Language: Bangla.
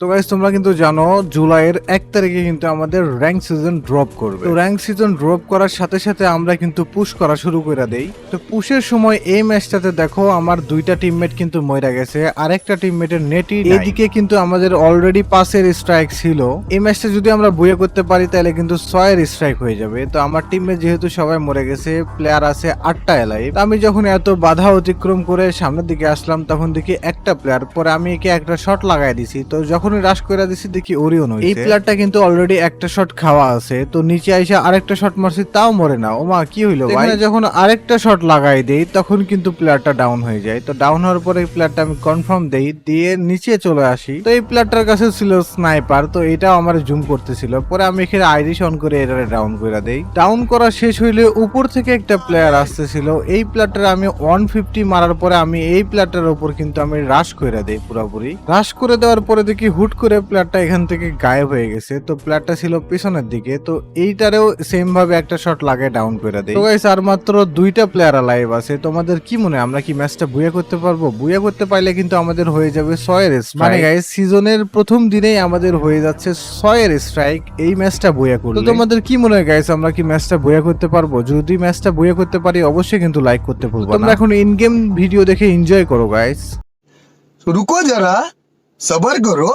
তো গাইস তোমরা কিন্তু জানো, জুলাইয়ের এক তারিখে কিন্তু আমাদের র্যাঙ্ক সিজন ড্রপ করবে। তো র্যাঙ্ক সিজন ড্রপ করার সাথে সাথে আমরা কিন্তু পুশ করা শুরু করে দেই। তো পুশের সময় এই ম্যাচটাতে দেখো, আমার দুইটা টিমমেট কিন্তু মরে গেছে, আরেকটা টিমমেটের নেটই এইদিকে কিন্তু আমাদের অলরেডি পাসের স্ট্রাইক ছিল। এই ম্যাচটা যদি আমরা বইয়ে করতে পারি, তাহলে কিন্তু ছয়ের স্ট্রাইক হয়ে যাবে। তো আমার টিমমেট যেহেতু সবাই মরে গেছে প্লেয়ার আছে আটটা এলাই আমি যখন এত বাধা অতিক্রম করে সামনের দিকে আসলাম, তখন দেখি একটা প্লেয়ার পরে আমি একে একটা শট লাগাই দিছি। তো যখনই রাশ করে দিছি দেখি ওরিয়ন হইছে। এই প্লেয়ারটা কিন্তু অলরেডি একটা শট খাওয়া আছে তো নিচে আইসা আরেকটা শট মারছি তাও মরে না। ওমা কি হইল ভাই? যখন আরেকটা শট লাগাই দেই তখন কিন্তু প্লেয়ারটা ডাউন হয়ে যায়। তো ডাউন হওয়ার পরে প্লেয়ারটা আমি কনফার্ম দেই দিয়ে নিচে চলে আসি। তো এই প্লেয়ারটার কাছে ছিল স্নাইপার তো এটাও আমার জুম করতেছিল। পরে আমি এখানে আইরিশ অন করে এটারে ডাউন করে দেই। ডাউন করা শেষ হইলে উপর থেকে একটা প্লেয়ার আসতেছিল। এই প্লেয়ারটার আমি ওয়ান ফিফটি মারার পরে আমি এই প্লেয়ারটার উপর কিন্তু আমি রাশ করে দেই পুরোপুরি। রাশ করে দেওয়ার পরে দেখি হুট করে প্লেয়ারটা এখান থেকে গায়েব হয়ে গেছে তো প্লেয়ারটা ছিল পিছনের দিকে তো এইটারেও সেম ভাবে একটা শট লাগে ডাউন করে দেয়। তো গাইস আর মাত্র দুইটা প্লেয়ার লাইভ আছে তোমাদের কি মনে আমরা কি ম্যাচটা বুয়া করতে পারব? বুয়া করতে পারলে কিন্তু আমাদের হয়ে যাবে ছয়ের মানে গাইস সিজনের প্রথম দিনেই আমাদের হয়ে যাচ্ছে ছয়ের স্ট্রাইক এই ম্যাচটা বুয়া করলে। তো তোমাদের কি মনে হয় গাইস আমরা কি ম্যাচটা বুয়া করতে পারব? যদি ম্যাচটা বুয়া করতে পারি অবশ্যই কিন্তু লাইক করতে ভুলবো তোমরা এখন ইন গেম ভিডিও দেখে এনজয় করো গাইস রুকো যারা সবার করো।